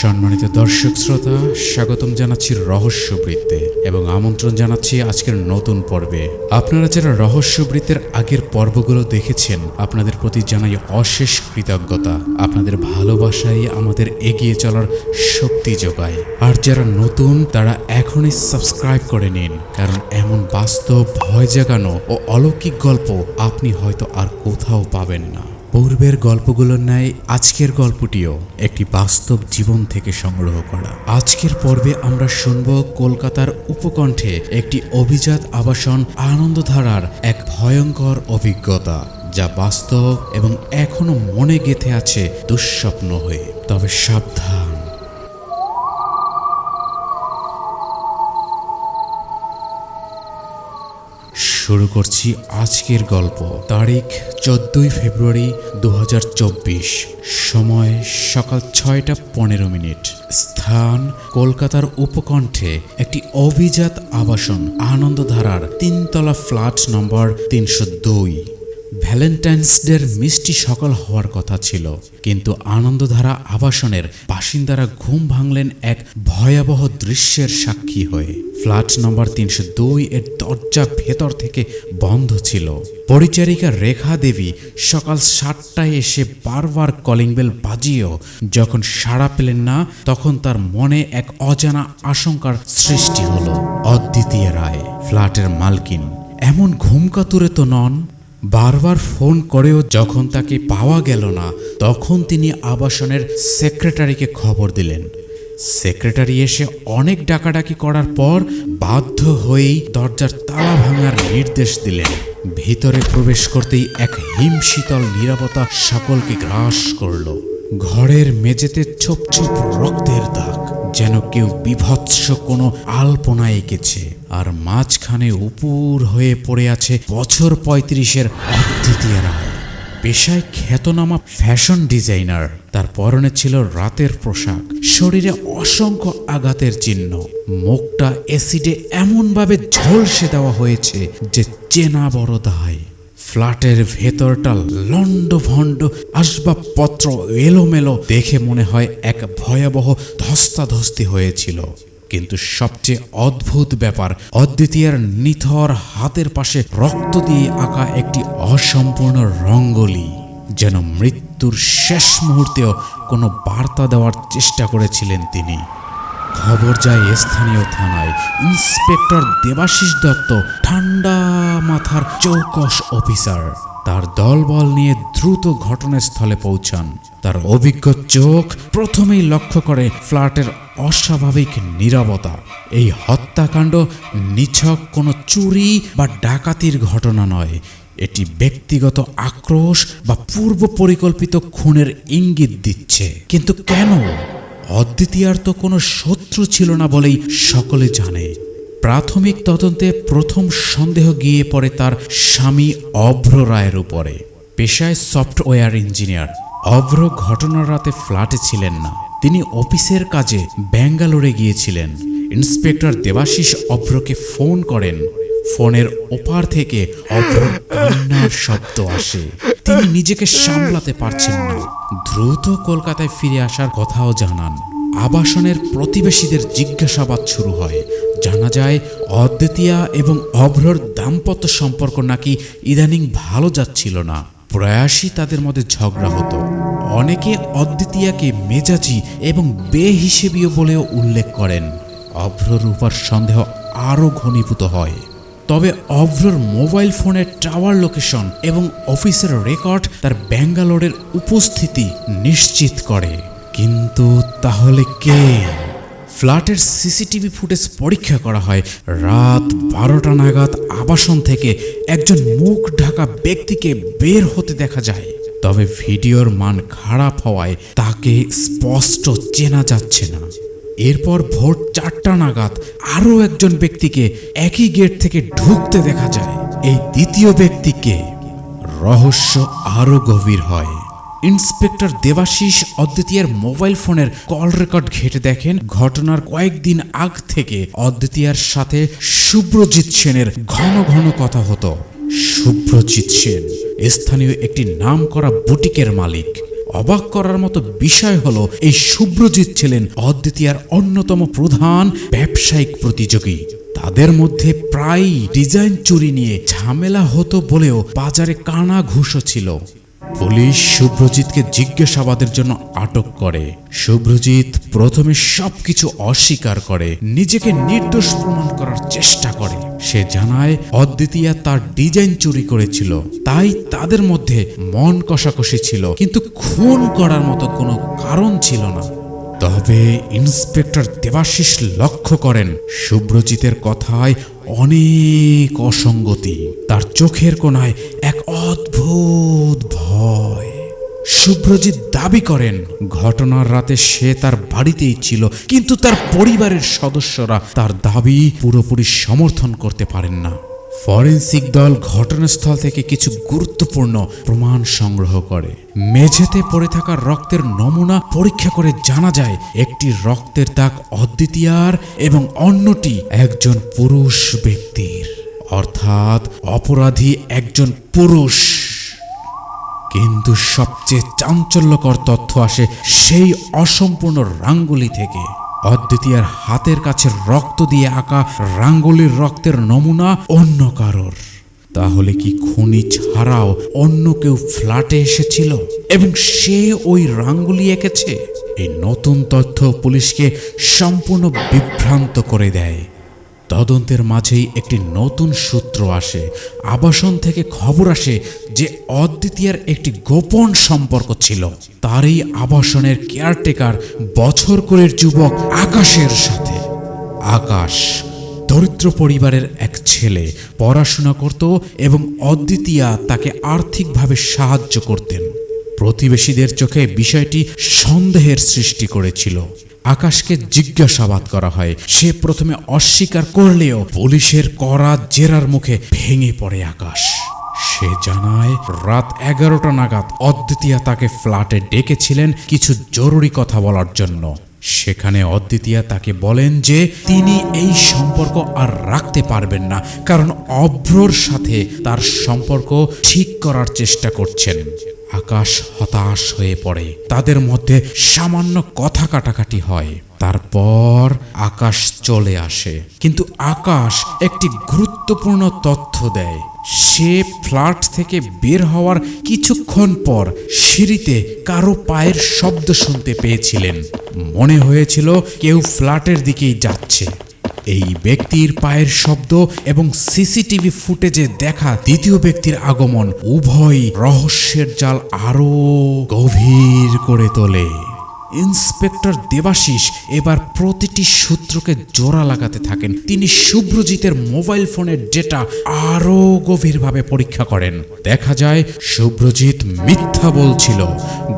সম্মানিত দর্শক শ্রোতা, স্বাগতম জানাচ্ছি রহস্যবৃত্তে এবং আমন্ত্রণ জানাচ্ছি আজকের নতুন পর্বে। আপনারা যারা রহস্যবৃত্তের আগের পর্বগুলো দেখেছেন, আপনাদের প্রতি জানাই অশেষ কৃতজ্ঞতা। আপনাদের ভালোবাসাই আমাদের এগিয়ে চলার শক্তি যোগায়। আর যারা নতুন, তারা এখনই সাবস্ক্রাইব করে নিন, কারণ এমন বাস্তব, ভয় জাগানো ও অলৌকিক গল্প আপনি হয়তো আর কোথাও পাবেন না। পূর্বের গল্পগুলোর ন্যায় আজকের গল্পটিও একটি বাস্তব জীবন থেকে সংগ্রহ করা। আজকের পর্বে আমরা শুনব কলকাতার উপকণ্ঠে একটি অভিজাত আবাসন আনন্দধারার এক ভয়ঙ্কর অভিজ্ঞতা, যা বাস্তব এবং এখনও মনে গেঁথে আছে দুঃস্বপ্ন হয়ে। তবে সাবধান। শুরু করছি আজকের গল্প। তারিখ চোদ্দই ফেব্রুয়ারি দু হাজার চব্বিশ। সময় সকাল ছয়টা পনেরো মিনিট। স্থান কলকাতার উপকণ্ঠে একটি অভিজাত আবাসন, আনন্দধারার তিনতলা ফ্ল্যাট নম্বর তিনশো দুই। ভ্যালেন্টাইন্স ডের মিষ্টি সকাল হওয়ার কথা ছিল, কিন্তু আনন্দধারা আবাসনের বাসিন্দারা ঘুম ভাঙলেন এক ভয়াবহ দৃশ্যের সাক্ষী হয়ে। ফ্ল্যাট নম্বর তিনশো দুই এর দরজা ভেতর থেকে বন্ধ ছিল। পরিচারিকা রেখা দেবী সকাল সাতটায় এসে বারবার কলিং বেল বাজিয়েও যখন সাড়া পেলেন না, তখন তার মনে এক অজানা আশঙ্কার সৃষ্টি হলো। অদ্বিতীয় রায়, ফ্ল্যাটের মালকিন। এমন ঘুমকাতুরে তো নন। বারবার ফোন করেও যখন তাকে পাওয়া গেল না, তখন তিনি আবাসনের সেক্রেটারিকে খবর দিলেন। সেক্রেটারি এসে অনেক ডাকাডাকি করার পর বাধ্য হয়েই দরজার তালা ভাঙার নির্দেশ দিলেন। ভিতরে প্রবেশ করতেই এক হিমশীতল নিরাপত্তা সকলকে গ্রাস করল। ঘরের মেঝেতে ছোপ ছোপ রক্তের দাগ। যেন কেউ বিভৎস কোনো আলপনা এঁকেছে। আর মাঝখানে উপুর হয়ে পড়ে আছে বছর পঁয়ত্রিশের অদ্বিতীয় রায়। পেশায় খ্যাতনামা ফ্যাশন ডিজাইনার। তার পরনে ছিল রাতের পোশাক। শরীরে অসংখ্য আঘাতের চিহ্ন। মুখটা অ্যাসিডে এমনভাবে ঝলসে দেওয়া হয়েছে যে চেনা বড় দায় ফ্ল্যাটের ভেতরটা লন্ড ভণ্ড আসবাবপত্র এলোমেলো দেখে মনে হয় এক ভয়াবহ ধস্তাধস্তি হয়েছিল। কিন্তু সবচেয়ে অদ্ভুত ব্যাপার, অদ্বিতীয়ার নিথর হাতের পাশে রক্ত দিয়ে আঁকা একটি অসম্পূর্ণ রঙ্গলি, যেন মৃত্যুর শেষ মুহূর্তেও কোনো বার্তা দেওয়ার চেষ্টা করেছিলেন তিনি। খবর যায় স্থানীয় থানায়। ইন্সপেক্টর দেবাশিস দত্ত, ঠান্ডা মাথার চৌকস অফিসার। তার দলবল নিয়ে দ্রুত ঘটনাস্থলে পৌঁছান। তার অভিজ্ঞ চোখ প্রথমেই লক্ষ্য করে ফ্ল্যাটের অস্বাভাবিক নীরবতা। এই হত্যাকাণ্ড নিছক কোনো চুরি বা ডাকাতির ঘটনা নয়। এটি ব্যক্তিগত আক্রোশ বা পূর্ব পরিকল্পিত খুনের ইঙ্গিত দিচ্ছে। কিন্তু কেন? অদ্বিতীয়ার তো কোনো শত্রু ছিল না বলেই সকলে জানে। প্রাথমিক তদন্তে প্রথম সন্দেহ গিয়ে পড়ে তার স্বামী অভ্র রায়ের উপরে। পেশায় সফটওয়্যার ইঞ্জিনিয়ার। অভ্র ঘটনার রাতে ফ্ল্যাটে ছিলেন না। তিনি অফিসের কাজে ব্যাঙ্গালোরে গিয়েছিলেন। ইন্সপেক্টর দেবাশিস অভ্রকে ফোন করেন। ফোনের ওপার থেকে অভ্র শব্দ আসে। তিনি নিজেকে সামলাতে পারছেন না। দ্রুত কলকাতায় ফিরে আসার কথাও জানান। আবাসনের প্রতিবেশীদের জিজ্ঞাসাবাদ শুরু হয়। জানা যায়, অদ্বিতীয়া এবং অভ্রর দাম্পত্য সম্পর্ক নাকি ইদানিং ভালো যাচ্ছিল না। প্রয়াসই তাদের মধ্যে ঝগড়া হতো। অনেকে অদ্বিতীয়াকে মেজাজি এবং বেহিসেবীয় বলেও উল্লেখ করেন। অভ্রর উপর সন্দেহ আরও ঘনীভূত হয়। তবে অভ্রর মোবাইল ফোনের টাওয়ার লোকেশন এবং অফিসের রেকর্ড তার ব্যাঙ্গালোরের উপস্থিতি নিশ্চিত করে। কিন্তু তাহলে কে? ফ্ল্যাটের সিসিটিভি ফুটেজ পরীক্ষা করা হয় রাত বারোটা নাগাদ আবাসন থেকে একজন মুখ ঢাকা ব্যক্তিকে বের হতে দেখা যায়। তবে ভিডিওর মান খারাপ হওয়ায় তাকে স্পষ্ট চেনা যাচ্ছে না। এরপর ভোর চারটা নাগাদ আরও একজন ব্যক্তিকে একই গেট থেকে ঢুকতে দেখা যায়। এই দ্বিতীয় ব্যক্তিকে রহস্য আরও গভীর হয়। ইন্সপেক্টর দেবাশিস অদ্বিতীয়ার মোবাইল ফোনের কল রেকর্ড ঘেটে দেখেন ঘটনার কয়েকদিন আগ থেকে অদ্বিতীয়ার সাথে শুভ্রজিৎ সেনের ঘন ঘন কথা হতো। শুভ্রজিৎ সেন, স্থানীয় একটি নাম করা বুটিকের মালিক। অবাক করার মতো বিষয় হলো এই শুভ্রজিৎ ছিলেন অদ্বিতীয়ার অন্যতম প্রধান ব্যবসায়িক প্রতিযোগী। তাদের মধ্যে প্রায়ই ডিজাইন চুরি নিয়ে ঝামেলা হতো বলেও বাজারে কানা ঘুষও ছিল। পুলিশ শুভ্রজিৎকে জিজ্ঞাসাবাদের জন্য আটক করে। শুভ্রজিৎ প্রথমে সবকিছু অস্বীকার করে, নিজেকে নির্দোষ প্রমাণ করার চেষ্টা করে। সে জানায়, অদ্বিতীয়া তার ডিজাইন চুরি করেছিল। তাই তাদের মধ্যে মন কষাকষি ছিল, কিন্তু খুন করার মতো কোনো কারণ ছিল না। তবে ইন্সপেক্টর দেবাশিস লক্ষ্য করেন শুভ্রজিতের কথায় অনেক অসঙ্গতি। তার চোখের কোনায় এক অদ্ভুত ভয় শুভ্রজিৎ দাবি করেন, ঘটনার রাতে সে তার বাড়িতেই ছিল, কিন্তু তার পরিবারের সদস্যরা তার দাবি পুরোপুরি সমর্থন করতে পারেন না। ফরেন্সিক দল ঘটনাস্থল থেকে কিছু গুরুত্বপূর্ণ প্রমাণ সংগ্রহ করে। মেঝেতে পড়ে থাকা রক্তের নমুনা পরীক্ষা করে জানা যায়, একটি রক্তের দাগ অদ্বিতীয়ার এবং অন্যটি একজন পুরুষ ব্যক্তির। অর্থাৎ অপরাধী একজন পুরুষ। কিন্তু সবচেয়ে চাঞ্চল্যকর তথ্য আসে সেই অসম্পূর্ণ রাঙ্গুলি থেকে। অদ্বিতীয়ার হাতের কাছে রক্ত দিয়ে আঁকা রাঙ্গুলির রক্তের নমুনা অন্য কারোর। তাহলে কি খুনি ছাড়াও অন্য কেউ ফ্ল্যাটে এসেছিল? এবং সে ওই রাঙ্গুলি এঁকেছে? এই নতুন তথ্য পুলিশকে সম্পূর্ণ বিভ্রান্ত করে দেয়। তদন্তের মাঝেই একটি নতুন সূত্র আসে। আবাসন থেকে খবর আসে যে অদ্বিতীয়ার একটি গোপন সম্পর্ক ছিল। তারই আবাসনের কেয়ারটেকার বছর করের যুবক আকাশের সাথে। আকাশ, দরিদ্র পরিবারের এক ছেলে, পড়াশোনা করত এবং অদ্বিতীয়া তাকে আর্থিকভাবে সাহায্য করতেন। প্রতিবেশীদের চোখে বিষয়টি সন্দেহের সৃষ্টি করেছিল। আকাশকে জিজ্ঞাসাবাদ করা হয়। সে প্রথমে অস্বীকার করলেও পুলিশের করা জেরার মুখে ভেঙে পড়ে আকাশ। সে জানায়, রাত এগারোটা নাগাদ অদ্বিতীয়া তাকে ফ্ল্যাটে ডেকেছিলেন কিছু জরুরি কথা বলার জন্য। সেখানে অদ্বিতীয়া তাকে বলেন যে, তিনি এই সম্পর্ক আর রাখতে পারবেন না, কারণ অভ্রর সাথে তার সম্পর্ক ঠিক করার চেষ্টা করছেন। আকাশ হতাশ হয়ে পড়ে। তাদের মধ্যে সামান্য কথা কাটাকাটি হয়। তারপর আকাশ চলে আসে। কিন্তু আকাশ একটি গুরুত্বপূর্ণ তথ্য দেয়। সে ফ্ল্যাট থেকে বের হওয়ার কিছুক্ষণ পর সিঁড়িতে কারও পায়ের শব্দ শুনতে পেয়েছিলেন। মনে হয়েছিল কেউ ফ্ল্যাটের দিকেই যাচ্ছে। এই ব্যক্তির পায়ের শব্দ এবং সিসিটিভি ফুটেজে দেখা দ্বিতীয় ব্যক্তির আগমন উভয় রহস্যের জাল আরও গভীর করে তোলে। ইন্সপেক্টর দেবাশিস এবার প্রতিটি সূত্রকে জোড়া লাগাতে থাকেন। তিনি শুভ্রজিতের মোবাইল ফোনের ডেটা আরও গভীরভাবে পরীক্ষা করেন। দেখা যায় শুভ্রজিৎ মিথ্যা বলছিল।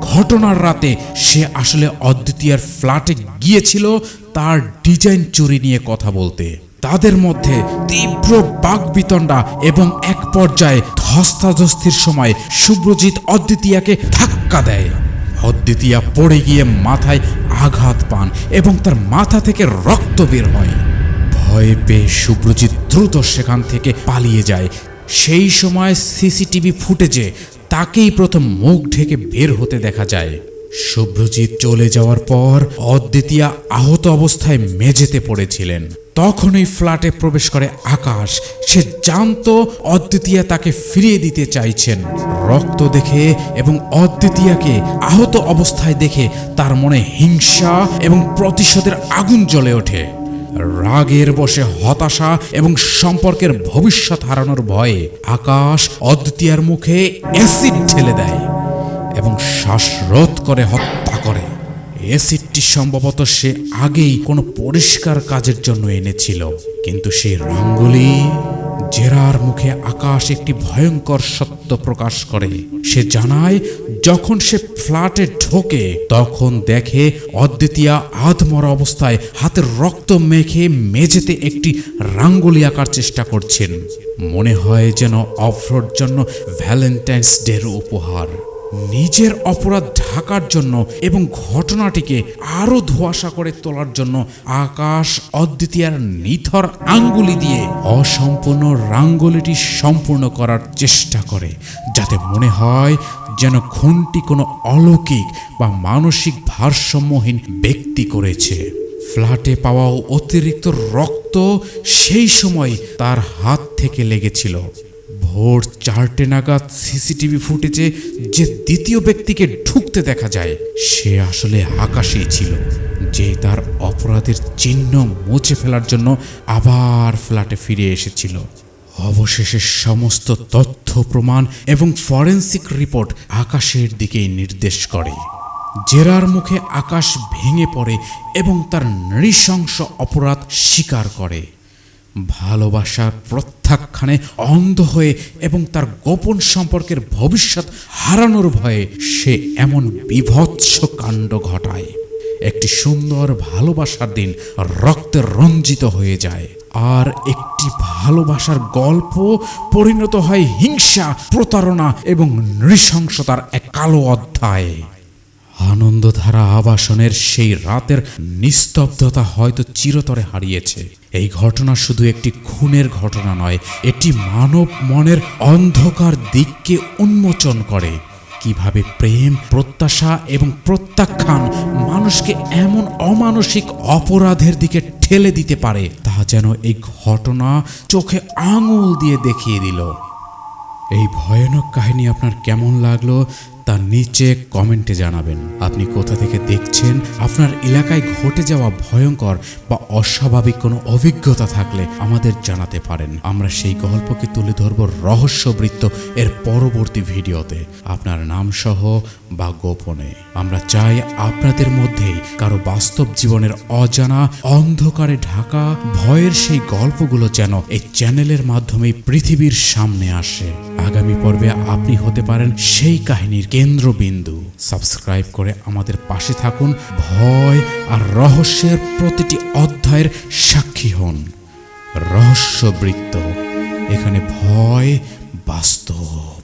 ঘটনার রাতে সে আসলে অদ্বিতীয়ার ফ্ল্যাটে গিয়েছিল তার ডিজাইন চুরি নিয়ে কথা বলতে। তাদের মধ্যে তীব্র বাগবিতণ্ডা এবং এক পর্যায়ে ধস্তাধস্তির সময় শুভ্রজিৎ অদ্বিতীয়াকে ধাক্কা দেয়। অদ্বিতীয়া পড়ে গিয়ে মাথায় আঘাত পান এবং তার মাথা থেকে রক্ত বের হয়। ভয় পেয়ে শুভ্রজিৎ দ্রুত সেখান থেকে পালিয়ে যায়। সেই সময় সিসিটিভি ফুটেজে তাকেই প্রথম মুখ ঢেকে বের হতে দেখা যায়। শুভ্রজিৎ চলে যাওয়ার পর অদ্বিতীয়া আহত অবস্থায় মেঝেতে পড়েছিলেন। তখনই ফ্ল্যাটে প্রবেশ করে আকাশ। সে জানতো অদ্বিতীয়া তাকে ফিরিয়ে দিতে চাইছেন। রক্ত দেখে এবং অদ্বিতীয়াকে আহত অবস্থায় দেখে তার মনে হিংসা এবং প্রতিশোধের আগুন জ্বলে ওঠে। রাগের বসে হতাশা এবং সম্পর্কের ভবিষ্যৎ হারানোর ভয়ে আকাশ অদ্বিতীয়ার মুখে অ্যাসিড ঢেলে দেয় এবং শ্বাসরোধ করে হত্যা অ্যাসিডটি সম্ভবত সে আগেই কোনো পরিষ্কার কাজের জন্য এনেছিল। কিন্তু সেই রঙ্গলি জেরার মুখে আকাশ একটি ভয়ঙ্কর সত্য প্রকাশ করে। সে জানায়, যখন সে ফ্ল্যাটে ঢোকে, তখন দেখে অদ্বিতীয়া আধমরা অবস্থায় হাতের রক্ত মেখে মেঝেতে একটি রাঙ্গুলি আঁকার চেষ্টা করছেন। মনে হয় যেন অফরোর জন্য ভ্যালেন্টাইন্স ডের উপহার। নিজের অপরাধ ঢাকার জন্য এবং ঘটনাটিকে আরও ধোয়াশা করে তোলার জন্য আকাশ অদ্বিতীয়ার নিথর আঙ্গুলি দিয়ে অসম্পূর্ণ রাঙ্গুলিটি সম্পূর্ণ করার চেষ্টা করে, যাতে মনে হয় যেন খুনটি কোনো অলৌকিক বা মানসিক ভারসাম্যহীন ব্যক্তি করেছে। ফ্ল্যাটে পাওয়া অতিরিক্ত রক্ত সেই সময় তার হাত থেকে লেগেছিল। ভোর চারটে নাগাদ সিসিটিভি ফুটেজে যে দ্বিতীয় ব্যক্তিকে ঢুকতে দেখা যায়, সে আসলে আকাশেই ছিল, যে তার অপরাধের চিহ্ন মুছে ফেলার জন্য আবার ফ্ল্যাটে ফিরে এসেছিল। অবশেষে সমস্ত তথ্য, প্রমাণ এবং ফরেন্সিক রিপোর্ট আকাশের দিকেই নির্দেশ করে। জেরার মুখে আকাশ ভেঙে পড়ে এবং তার নৃশংস অপরাধ স্বীকার করে। ভালোবাসার প্রত্যাখ্যানে অন্ধ হয়ে এবং তার গোপন সম্পর্কের ভবিষ্যৎ হারানোর ভয়ে সে এমন বিভৎস কাণ্ড ঘটায়। একটি সুন্দর ভালোবাসার দিন রক্তে রঞ্জিত হয়ে যায়। আর একটি ভালোবাসার গল্প পরিণত হয় হিংসা, প্রতারণা এবং নৃশংসতার এক কালো অধ্যায়। আনন্দধারা আবাসনের সেই রাতের নিস্তব্ধতা হয়তো চিরতরে হারিয়েছে। এই ঘটনা শুধু একটি খুনের ঘটনা নয়, এটি মানব মনের অন্ধকার দিককে উন্মোচন করে। কীভাবে প্রেম, প্রত্যাশা এবং প্রত্যাখ্যান মানুষকে এমন অমানসিক অপরাধের দিকে ঠেলে দিতে পারে তা যেন এই ঘটনা চোখে আঙুল দিয়ে দেখিয়ে দিল। এই ভয়ানক কাহিনী আপনার কেমন লাগল? তা নিচে কমেন্টে জানাবেন। আপনি কোথা থেকে দেখছেন? আপনার এলাকায় ঘটে যাওয়া ভয়ঙ্কর বা অস্বাভাবিক কোনো অভিজ্ঞতা থাকলে আমাদের জানাতে পারেন। আমরা সেই গল্পকে তুলে ধরব রহস্যবৃত্ত এর পরবর্তী ভিডিওতে। আপনার নাম সহ বা গোপনে। আমরা চাই আপনাদের মধ্যেই কারও বাস্তব জীবনের অজানা, অন্ধকারে ঢাকা, ভয়ের সেই গল্পগুলো যেন এই চ্যানেলের মাধ্যমে পৃথিবীর সামনে আসে। আগামী পর্বে আপনি হতে পারেন সেই কাহিনীর কেন্দ্রবিন্দু। সাবস্ক্রাইব করে আমাদের পাশে থাকুন। ভয় আর রহস্যের প্রতিটি অধ্যায়ের সাক্ষী হন। রহস্যবৃত্ত। এখানে ভয় বাস্তব।